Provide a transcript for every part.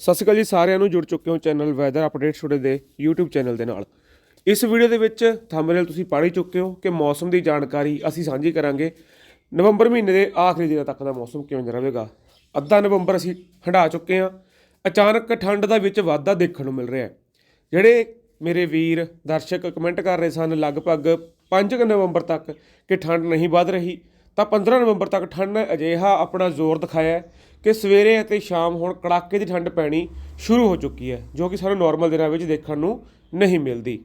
ਸਤਿ ਸ਼੍ਰੀ ਅਕਾਲ ਜੀ, ਸਾਰਿਆਂ ਨੂੰ ਜੁੜ ਚੁੱਕੇ ਹੋ ਚੈਨਲ ਵੈਦਰ ਅਪਡੇਟ ਟੁਡੇ ਦੇ YouTube ਚੈਨਲ ਦੇ ਨਾਲ। ਇਸ ਵੀਡੀਓ ਦੇ ਵਿੱਚ ਥੰਬਨੇਲ ਤੁਸੀਂ ਪੜ੍ਹ ਹੀ ਚੁੱਕੇ ਹੋ ਕਿ ਮੌਸਮ ਦੀ ਜਾਣਕਾਰੀ ਅਸੀਂ ਸਾਂਝੀ ਕਰਾਂਗੇ। ਨਵੰਬਰ ਮਹੀਨੇ ਦੇ ਆਖਰੀ ਦਿਨਾਂ ਤੱਕ ਦਾ ਮੌਸਮ ਕਿਵੇਂ ਦਾ ਰਹੇਗਾ? ਅੱਧਾ ਨਵੰਬਰ ਅਸੀਂ ਹੰਢਾ ਚੁੱਕੇ ਹਾਂ। ਅਚਾਨਕ ਠੰਡ ਦਾ ਵਿੱਚ ਵਾਧਾ ਦੇਖਣ ਨੂੰ ਮਿਲ ਰਿਹਾ ਹੈ। ਜਿਹੜੇ ਮੇਰੇ ਵੀਰ ਦਰਸ਼ਕ ਕਮੈਂਟ ਕਰ ਰਹੇ ਸਨ, ਲਗਭਗ 5 ਨਵੰਬਰ ਤੱਕ ਕਿ ਠੰਡ ਨਹੀਂ ਵੱਧ ਰਹੀ। ਤਾਂ 15 ਨਵੰਬਰ ਤੱਕ ਠੰਡ ਨੇ ਅਜਿਹਾ ਆਪਣਾ ਜ਼ੋਰ ਦਿਖਾਇਆ ਕਿ ਸਵੇਰੇ ਅਤੇ ਸ਼ਾਮ ਹੁਣ ਕੜਾਕੇ ਦੀ ਠੰਡ ਪੈਣੀ ਸ਼ੁਰੂ ਹੋ ਚੁੱਕੀ ਹੈ, ਜੋ ਕਿ ਸਾਨੂੰ ਨਾਰਮਲ ਦਿਨਾਂ ਵਿੱਚ ਦੇਖਣ ਨੂੰ ਨਹੀਂ ਮਿਲਦੀ।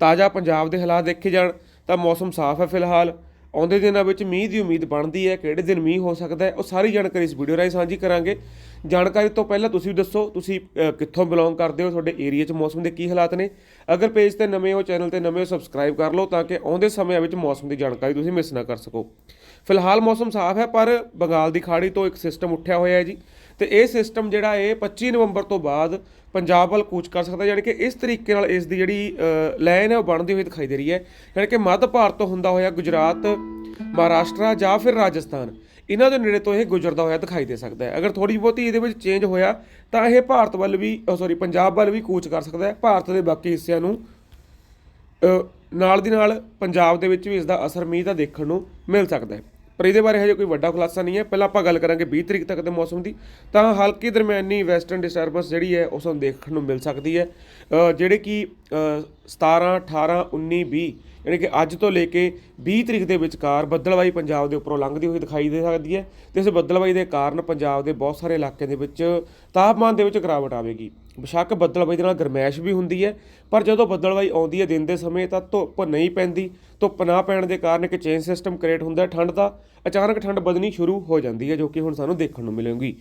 ਤਾਜ਼ਾ ਪੰਜਾਬ ਦੇ ਹਾਲਾਤ ਦੇਖੇ ਜਾਣ ਤਾਂ ਮੌਸਮ ਸਾਫ਼ ਹੈ ਫਿਲਹਾਲ। ਆਉਂਦੇ ਦਿਨਾਂ ਵਿੱਚ ਮੀਂਹ ਦੀ ਉਮੀਦ ਬਣਦੀ ਹੈ, ਕਿਹੜੇ ਦਿਨ ਮੀਂਹ ਹੋ ਸਕਦਾ ਹੈ, ਉਹ ਸਾਰੀ ਜਾਣਕਾਰੀ ਇਸ ਵੀਡੀਓ ਰਾਹੀਂ ਸਾਂਝੀ ਕਰਾਂਗੇ। ਜਾਣਕਾਰੀ ਤੋਂ ਪਹਿਲਾਂ ਤੁਸੀਂ ਵੀ ਦੱਸੋ, ਤੁਸੀਂ ਕਿੱਥੋਂ ਬਿਲੋਂਗ ਕਰਦੇ ਹੋ, ਤੁਹਾਡੇ ਏਰੀਆ 'ਚ ਮੌਸਮ ਦੇ ਕੀ ਹਾਲਾਤ ਨੇ? ਅਗਰ ਪੇਜ ਤੇ ਨਵੇਂ ਹੋ ਚੈਨਲ ਤੇ ਨਵੇਂ ਹੋ ਸਬਸਕ੍ਰਾਈਬ ਕਰ ਲਓ ਤਾਂ ਕਿ ਆਉਂਦੇ ਸਮਿਆਂ ਵਿੱਚ ਮੌਸਮ ਦੀ ਜਾਣਕਾਰੀ ਤੁਸੀਂ ਮਿਸ ਨਾ ਕਰ ਸਕੋ। ਫਿਲਹਾਲ ਮੌਸਮ ਸਾਫ਼ ਹੈ, ਪਰ ਬੰਗਾਲ ਦੀ ਖਾੜੀ ਤੋਂ ਇੱਕ ਸਿਸਟਮ ਉੱਠਿਆ ਹੋਇਆ ਹੈ ਜੀ। ਤੇ ਇਹ ਸਿਸਟਮ ਜਿਹੜਾ ਇਹ 25 ਨਵੰਬਰ ਤੋਂ ਬਾਅਦ ਪੰਜਾਬ ਵੱਲ ਕੂਚ ਕਰ ਸਕਦਾ, ਯਾਨੀ ਕਿ ਇਸ ਤਰੀਕੇ ਨਾਲ ਇਸ ਦੀ ਜਿਹੜੀ ਲਾਈਨ ਹੈ ਉਹ ਬਣਦੀ ਹੋਈ ਦਿਖਾਈ ਦੇ ਰਹੀ ਹੈ। ਯਾਨੀ ਕਿ ਮੱਧ ਭਾਰਤ ਤੋਂ ਹੁੰਦਾ ਹੋਇਆ ਗੁਜਰਾਤ, ਮਹਾਰਾਸ਼ਟਰ ਜਾਂ ਫਿਰ ਰਾਜਸਥਾਨ, ਇਹਨਾਂ ਦੇ ਨੇੜੇ ਤੋਂ ਇਹ ਗੁਜ਼ਰਦਾ ਹੋਇਆ ਦਿਖਾਈ ਦੇ ਸਕਦਾ ਹੈ। ਅਗਰ ਥੋੜੀ ਬਹੁਤੀ ਇਹਦੇ ਵਿੱਚ ਚੇਂਜ ਹੋਇਆ, ਤਾਂ ਇਹ ਭਾਰਤ ਵੱਲ ਵੀ ਸੌਰੀ ਪੰਜਾਬ ਵੱਲ ਵੀ ਕੂਚ ਕਰ ਸਕਦਾ ਹੈ। ਭਾਰਤ ਦੇ ਬਾਕੀ ਹਿੱਸਿਆਂ ਨੂੰ ਨਾਲ ਦੀ ਨਾਲ ਪੰਜਾਬ ਦੇ ਵਿੱਚ ਵੀ ਇਸ ਦਾ ਅਸਰ ਮੀਂਹ ਦਾ ਦੇਖਣ ਨੂੰ ਮਿਲ ਸਕਦਾ ਹੈ। ਪਰ ਇਹਦੇ ਬਾਰੇ ਹਜੇ ਕੋਈ ਵੱਡਾ ਖੁਲਾਸਾ ਨਹੀਂ ਹੈ। ਪਹਿਲਾਂ ਆਪਾਂ ਗੱਲ ਕਰਾਂਗੇ 20 ਤਰੀਕ ਤੱਕ ਦੇ ਮੌਸਮ ਦੀ। ਤਾਂ ਹਲਕੀ ਦਰਮਿਆਨੀ ਵੈਸਟਰਨ ਡਿਸਟਰਬੈਂਸ ਜਿਹੜੀ ਹੈ ਉਸ ਨੂੰ ਦੇਖਣ ਨੂੰ ਮਿਲ ਸਕਦੀ ਹੈ। ਜਿਹੜੇ ਕਿ ਅ, 17 18 19 20 ਯਾਨੀ ਕਿ ਅੱਜ ਤੋਂ ਲੈ ਕੇ 20 ਤਰੀਕ ਦੇ ਵਿਚਕਾਰ ਬੱਦਲਵਾਈ ਪੰਜਾਬ ਦੇ ਉੱਪਰੋਂ ਲੰਘਦੀ ਹੋਈ ਦਿਖਾਈ ਦੇ ਸਕਦੀ ਹੈ ਤੇ ਇਸ ਬੱਦਲਵਾਈ ਦੇ ਕਾਰਨ ਪੰਜਾਬ ਦੇ ਬਹੁਤ ਸਾਰੇ ਇਲਾਕਿਆਂ ਦੇ ਵਿੱਚ ਤਾਪਮਾਨ ਦੇ ਵਿੱਚ ਗਿਰਾਵਟ ਆਵੇਗੀ। ਬੇਸ਼ੱਕ ਬੱਦਲਵਾਈ ਦੇ ਨਾਲ ਗਰਮੈਸ਼ ਵੀ ਹੁੰਦੀ ਹੈ, ਪਰ ਜਦੋਂ ਬੱਦਲਵਾਈ ਆਉਂਦੀ ਹੈ ਦਿਨ ਦੇ ਸਮੇਂ ਤਾਂ ਧੁੱਪ ਨਹੀਂ ਪੈਂਦੀ। ਧੁੱਪ ਨਾ ਪੈਣ ਦੇ ਕਾਰਨ ਇੱਕ ਚੇਂਜ ਸਿਸਟਮ ਕ੍ਰੀਏਟ ਹੁੰਦਾ ਹੈ, ਠੰਡ ਦਾ। ਅਚਾਨਕ ਠੰਡ ਵਧਣੀ ਸ਼ੁਰੂ ਹੋ ਜਾਂਦੀ ਹੈ, ਜੋ ਕਿ ਹੁਣ ਸਾਨੂੰ ਦੇਖਣ ਨੂੰ ਮਿਲੇਗੀ।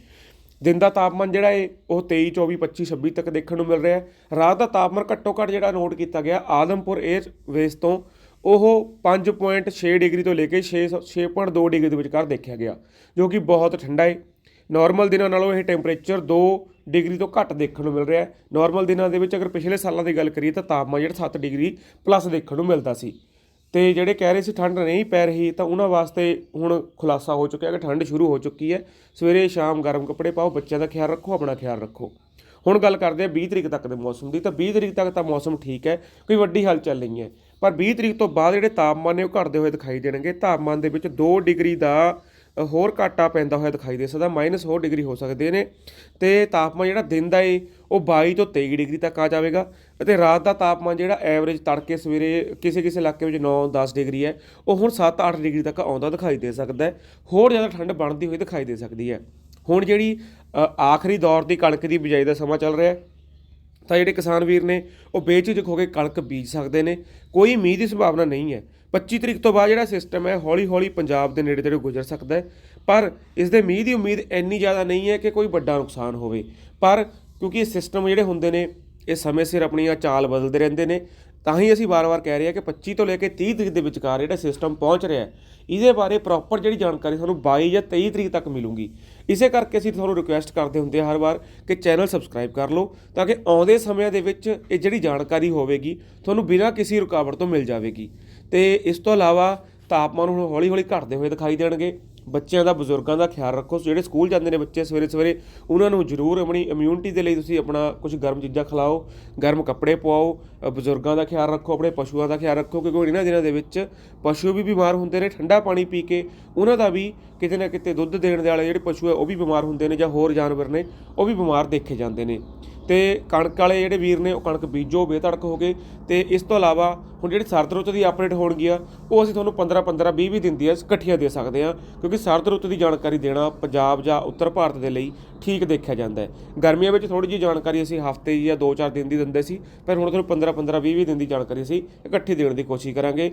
ਦਿਨ ਦਾ ਤਾਪਮਾਨ ਜਿਹੜਾ ਹੈ ਉਹ 23 24 25 26 ਤੱਕ ਦੇਖਣ ਨੂੰ ਮਿਲ ਰਿਹਾ। ਹੈ ਰਾਤ ਦਾ ਤਾਪਮਾਨ ਘੱਟੋ ਘੱਟ ਜਿਹੜਾ ਨੋਟ ਕੀਤਾ ਗਿਆ, ਆਦਮਪੁਰ 에ਅਰਵੇਸ ਤੋਂ, ਉਹ 5.6 ਡਿਗਰੀ ਤੋਂ ਲੈ ਕੇ 6 6.2 ਡਿਗਰੀ ਦੇ ਵਿਚਕਾਰ ਦੇਖਿਆ ਗਿਆ, ਜੋ ਕਿ ਬਹੁਤ ਠੰਡਾ ਏ। ਨਾਰਮਲ ਦਿਨਾਂ ਨਾਲੋਂ ਇਹ ਟੈਂਪਰੇਚਰ 2 ਡਿਗਰੀ ਤੋਂ ਘੱਟ ਦੇਖਣ ਨੂੰ ਮਿਲ ਰਿਹਾ। ਹੈ ਨਾਰਮਲ ਦਿਨਾਂ ਦੇ ਵਿੱਚ ਅਗਰ ਪਿਛਲੇ ਸਾਲਾਂ ਦੀ ਗੱਲ ਕਰੀਏ ਤਾਂ ਤਾਪਮਾਨ ਜਿਹੜਾ 7 ਡਿਗਰੀ ਪਲੱਸ ਦੇਖਣ ਨੂੰ ਮਿਲਦਾ ਸੀ। ਤੇ ਜਿਹੜੇ ਕਹਿ ਰਹੇ ਸੀ ਠੰਡ ਨਹੀਂ ਪੈ ਰਹੀ, ਤਾਂ ਉਹਨਾਂ ਵਾਸਤੇ ਹੁਣ ਖੁਲਾਸਾ ਹੋ ਚੁੱਕਿਆ ਕਿ ਠੰਡ ਸ਼ੁਰੂ ਹੋ ਚੁੱਕੀ ਹੈ। ਸਵੇਰੇ ਸ਼ਾਮ ਗਰਮ ਕੱਪੜੇ ਪਾਓ, ਬੱਚਿਆਂ ਦਾ ਖਿਆਲ ਰੱਖੋ, ਆਪਣਾ ਖਿਆਲ ਰੱਖੋ। ਹੁਣ ਗੱਲ ਕਰਦੇ ਆ 20 ਤਰੀਕ ਤੱਕ ਦੇ ਮੌਸਮ ਦੀ। ਤਾਂ 20 ਤਰੀਕ ਤੱਕ ਤਾਂ ਮੌਸਮ ਠੀਕ ਹੈ, ਕੋਈ ਵੱਡੀ ਹਲਚਲ ਨਹੀਂ ਹੈ। ਪਰ 20 ਤਰੀਕ ਤੋਂ ਬਾਅਦ ਜਿਹੜੇ ਤਾਪਮਾਨ ਨੇ ਉਹ ਘਟਦੇ ਹੋਏ ਦਿਖਾਈ ਦੇਣਗੇ। ਤਾਪਮਾਨ ਦੇ ਵਿੱਚ 2 ਡਿਗਰੀ ਦਾ ਹੋਰ ਘਾਟਾ ਪੈਂਦਾ ਹੋਇਆ ਦਿਖਾਈ ਦੇ ਸਕਦਾ ਮਾਈਨਸ ਹੋਰ ਡਿਗਰੀ ਹੋ ਸਕਦੇ ਨੇ। ਤੇ ਤਾਪਮਾਨ ਜਿਹੜਾ ਦਿਨ ਦਾ ਏ, ਉਹ 22 ਤੋਂ 23 ਡਿਗਰੀ ਤੱਕ ਆ ਜਾਵੇਗਾ। ਅਤੇ ਰਾਤ ਦਾ ਤਾਪਮਾਨ ਜਿਹੜਾ ਐਵਰੇਜ ਤੜਕੇ ਸਵੇਰੇ ਕਿਸੇ ਕਿਸੇ ਇਲਾਕੇ ਵਿੱਚ 9-10 ਡਿਗਰੀ ਹੈ, ਉਹ ਹੁਣ 7-8 ਡਿਗਰੀ ਤੱਕ ਆਉਂਦਾ ਦਿਖਾਈ ਦੇ ਸਕਦਾ ਹੈ। ਹੋਰ ਜ਼ਿਆਦਾ ਠੰਡ ਬਣਦੀ ਹੋਈ ਦਿਖਾਈ ਦੇ ਸਕਦੀ ਹੈ। ਹੁਣ ਜਿਹੜੀ ਆਖਰੀ ਦੌਰ ਦੀ ਕਣਕ ਦੀ ਬਿਜਾਈ ਦਾ ਸਮਾਂ ਚੱਲ ਰਿਹਾ ਹੈ ਤਾਂ ਜਿਹੜੇ ਕਿਸਾਨ ਵੀਰ ਨੇ, ਉਹ ਬੇਝਿਜਕ ਹੋ ਕੇ ਕਣਕ ਬੀਜ ਸਕਦੇ ਨੇ। ਕੋਈ ਮੀਂਹ ਦੀ ਸੰਭਾਵਨਾ ਨਹੀਂ ਹੈ। 25 ਤਰੀਕ ਤੋਂ ਬਾਅਦ ਜਿਹੜਾ ਸਿਸਟਮ ਹੈ, ਹੌਲੀ-ਹੌਲੀ ਪੰਜਾਬ ਦੇ ਨੇੜੇ ਤੇੜੇ ਗੁਜ਼ਰ ਸਕਦਾ ਹੈ। ਪਰ ਇਸ ਦੇ ਮੀਂਹ ਦੀ ਉਮੀਦ ਇੰਨੀ ਜ਼ਿਆਦਾ ਨਹੀਂ ਹੈ ਕਿ ਕੋਈ ਵੱਡਾ ਨੁਕਸਾਨ ਹੋਵੇ। ਪਰ ਕਿਉਂਕਿ ਇਹ ਸਿਸਟਮ ਜਿਹੜੇ ਹੁੰਦੇ ਨੇ, ਇਹ ਸਮੇਂ ਸਿਰ ਆਪਣੀਆਂ ਚਾਲ ਬਦਲਦੇ ਰਹਿੰਦੇ ਨੇ। ਤਾਂ ਹੀ ਅਸੀਂ ਵਾਰ-ਵਾਰ ਕਹਿ ਰਹੇ ਹਾਂ ਕਿ 25 ਤੋਂ ਲੈ ਕੇ 30 ਤਰੀਕ ਦੇ ਵਿਚਕਾਰ ਜਿਹੜਾ ਸਿਸਟਮ ਪਹੁੰਚ ਰਿਹਾ ਹੈ, ਇਹਦੇ ਬਾਰੇ ਪ੍ਰੋਪਰ ਜਿਹੜੀ ਜਾਣਕਾਰੀ ਸਾਨੂੰ 22 ਜਾਂ 23 ਤਰੀਕ ਤੱਕ ਮਿਲੂਗੀ। ਇਸੇ ਕਰਕੇ ਅਸੀਂ ਤੁਹਾਨੂੰ ਰਿਕੁਐਸਟ ਕਰਦੇ ਹੁੰਦੇ ਹਾਂ ਹਰ ਵਾਰ ਕਿ ਚੈਨਲ ਸਬਸਕ੍ਰਾਈਬ ਕਰ ਲਓ ਤਾਂ ਕਿ ਆਉਂਦੇ ਸਮਿਆਂ ਦੇ ਵਿੱਚ ਇਹ ਜਿਹੜੀ ਜਾਣਕਾਰੀ ਹੋਵੇਗੀ, ਤੁਹਾਨੂੰ ਬਿਨਾਂ ਕਿਸੇ ਰੁਕਾਵਟ ਤੋਂ ਮਿਲ ਜਾਵੇਗੀ। ਤੇ ਇਸ ਤੋਂ ਇਲਾਵਾ ਤਾਪਮਾਨ ਹੁਣ ਹੌਲੀ-ਹੌਲੀ ਘਟਦੇ ਹੋਏ ਦਿਖਾਈ ਦੇਣਗੇ। ਬੱਚਿਆਂ ਦਾ, ਬਜ਼ੁਰਗਾਂ ਦਾ ਖਿਆਲ ਰੱਖੋ। ਜਿਹੜੇ ਸਕੂਲ ਜਾਂਦੇ ਨੇ ਬੱਚੇ ਸਵੇਰੇ ਸਵੇਰੇ, ਉਹਨਾਂ ਨੂੰ ਜ਼ਰੂਰ ਆਪਣੀ ਇਮਿਊਨਿਟੀ ਦੇ ਲਈ ਤੁਸੀਂ ਆਪਣਾ ਕੁਝ ਗਰਮ ਚੀਜ਼ਾਂ ਖਿਲਾਓ, ਗਰਮ ਕੱਪੜੇ ਪਵਾਓ ਬਜ਼ੁਰਗਾਂ ਦਾ ਖਿਆਲ ਰੱਖੋ, ਆਪਣੇ ਪਸ਼ੂਆਂ ਦਾ ਖਿਆਲ ਰੱਖੋ, ਕਿਉਂਕਿ ਇਹਨਾਂ ਦਿਨਾਂ ਦੇ ਵਿੱਚ ਪਸ਼ੂ ਵੀ ਬਿਮਾਰ ਹੁੰਦੇ ਨੇ, ਠੰਡਾ ਪਾਣੀ ਪੀ ਕੇ ਉਹਨਾਂ ਦਾ ਵੀ ਕਿਤੇ ਨਾ ਕਿਤੇ ਦੁੱਧ ਦੇਣ ਦੇ ਵਾਲੇ ਜਿਹੜੇ ਪਸ਼ੂ ਹੈ ਉਹ ਵੀ ਬਿਮਾਰ ਹੁੰਦੇ ਨੇ ਜਾਂ ਹੋਰ ਜਾਨਵਰ ਨੇ, ਉਹ ਵੀ ਬਿਮਾਰ ਦੇਖੇ ਜਾਂਦੇ ਨੇ। ਤੇ ਕਣਕ ਵਾਲੇ ਜਿਹੜੇ ਵੀਰ ਨੇ ਉਹ ਕਣਕ ਬੀਜੋ ਬੇਧੜਕ ਹੋ ਗਏ ਤੇ ਇਸ ਤੋਂ ਇਲਾਵਾ ਹੁਣ ਜਿਹੜੀ ਸਰਦ ਰੁੱਤ ਦੀ ਅਪਡੇਟ ਹੋਣਗੀਆਂ ਉਹ ਅਸੀਂ ਤੁਹਾਨੂੰ 15 15 20 20 ਦਿਨ ਦੀਆਂ ਇਕੱਠੀਆਂ ਦੇ ਸਕਦੇ ਹਾਂ, ਕਿਉਂਕਿ ਸਰਦ ਰੁੱਤ ਦੀ ਜਾਣਕਾਰੀ ਦੇਣਾ ਪੰਜਾਬ ਜਾਂ ਉੱਤਰ ਭਾਰਤ ਦੇ ਲਈ ਠੀਕ ਦੇਖਿਆ ਜਾਂਦਾ ਹੈ। ਗਰਮੀਆਂ ਵਿੱਚ ਥੋੜੀ ਜਿਹੀ ਜਾਣਕਾਰੀ ਅਸੀਂ ਹਫ਼ਤੇ ਜਾਂ 2-4 ਦਿਨ ਦੀ ਦਿੰਦੇ ਸੀ, ਪਰ ਹੁਣ ਤੁਹਾਨੂੰ 15 15 20 20 ਦਿਨ ਦੀ ਜਾਣਕਾਰੀ ਅਸੀਂ ਇਕੱਠੀ ਦੇਣ ਦੀ ਕੋਸ਼ਿਸ਼ ਕਰਾਂਗੇ।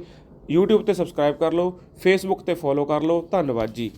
YouTube ਤੇ ਸਬਸਕ੍ਰਾਈਬ ਕਰ ਲਓ, Facebook ਤੇ ਫੋਲੋ ਕਰ ਲਓ, ਧੰਨਵਾਦ ਜੀ।